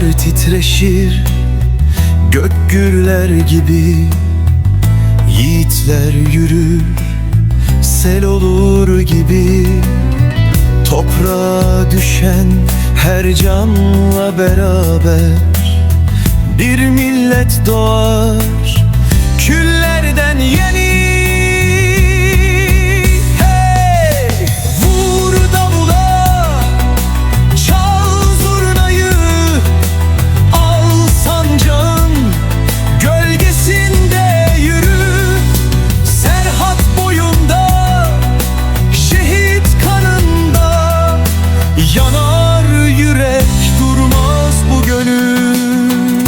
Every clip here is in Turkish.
titreşir Gök gürler gibi. Yiğitler yürür Sel olur gibi. Toprağa düşen her canla beraber Bir millet doğar. Küllerden yeni Yanar yürek durmaz bu gönül.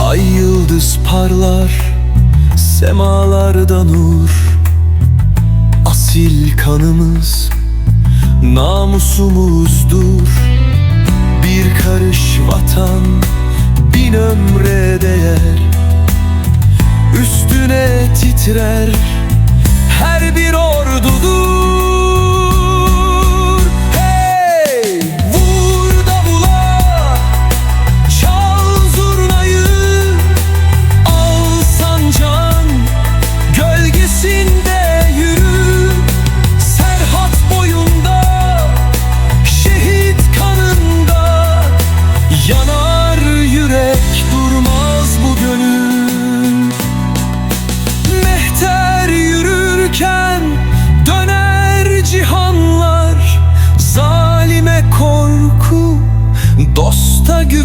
Ay yıldız parlar Semalarda nur Asil kanımız Namusumuzdur. Bir karış ömre değer. Üstüne titrer Her bir ordudur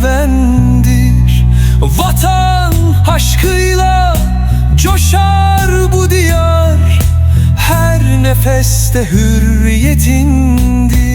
güvendir. Vatan aşkıyla coşar bu diyar. Her nefeste hürriyetindir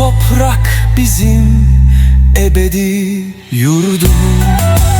toprak bizim ebedi yurdumuz.